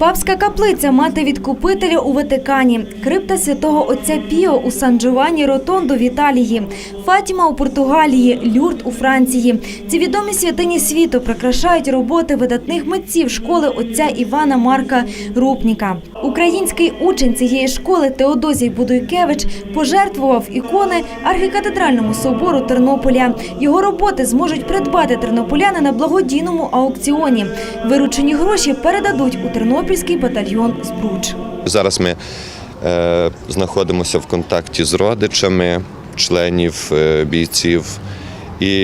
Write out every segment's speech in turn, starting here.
Папська каплиця мати відкупителя у Ватикані, крипта святого отця Піо у Сан Джованні Ротондо в Італії, Фатіма у Португалії, Люрд у Франції. Ці відомі святині світу прикрашають роботи видатних митців школи отця Івана Марка Рупніка. Український учень цієї школи Теодозій Будуйкевич пожертвував ікони архікатедральному собору Тернополя. Його роботи зможуть придбати тернополяни на благодійному аукціоні. Виручені гроші передадуть у Тернопільський батальйон Збруч. Зараз ми е, знаходимося в контакті з родичами членів е, бійців. І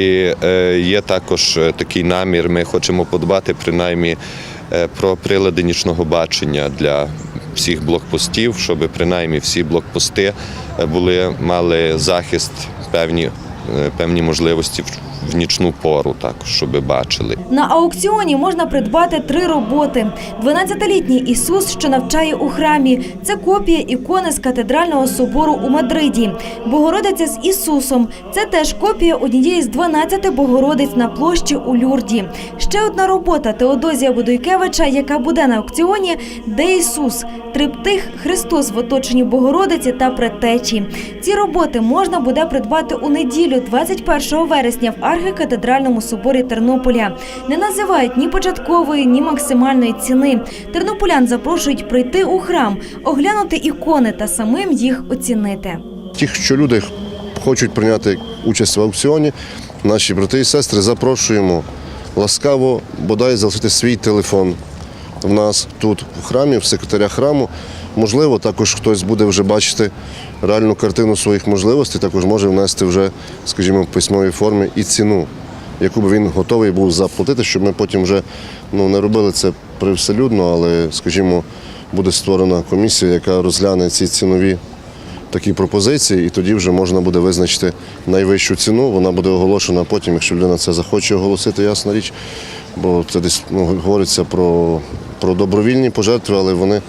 е, є також е, такий намір. Ми хочемо подбати принаймні е, про прилади нічного бачення для всіх блокпостів, щоб принаймні всі блокпости е, були мали захист певні, певні можливості в, нічну пору, також щоб бачили. На аукціоні можна придбати три роботи: 12-літній Ісус, що навчає у храмі. Це копія ікони з катедрального собору у Мадриді. Богородиця з Ісусом. Це теж копія однієї з 12 Богородиць на площі у Люрді. Ще одна робота Теодозія Будуйкевича, яка буде на аукціоні, де Ісус. Триптих Христос в оточенні Богородиці та предтечі. Ці роботи можна буде придбати у неділю, 21 вересня, в архікатедральному соборі Тернополя. Не називають ні початкової, ні максимальної ціни. Тернополян запрошують прийти у храм, оглянути ікони та самим їх оцінити. Ті, що люди хочуть прийняти участь в аукціоні, наші брати і сестри, запрошуємо ласкаво бодай залишити свій телефон в нас тут в храмі, в секретаря храму. Можливо, також хтось буде вже бачити реальну картину своїх можливостей, також може внести вже, скажімо, в письмовій формі і ціну, яку б він готовий був заплатити, щоб ми потім вже ну, не робили це привселюдно, але, скажімо, буде створена комісія, яка розгляне ці цінові такі пропозиції, і тоді вже можна буде визначити найвищу ціну. Вона буде оголошена потім, якщо людина це захоче оголосити, ясна річ. Бо це десь ну, говориться про, про добровільні пожертви, але вони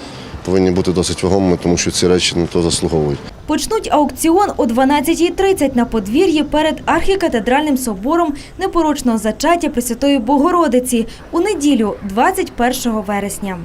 повинні бути досить вагомими, тому що ці речі на то заслуговують. Почнуть аукціон о 12.30 на подвір'ї перед архікатедральним собором непорочного зачаття Пресвятої Богородиці у неділю, 21 вересня.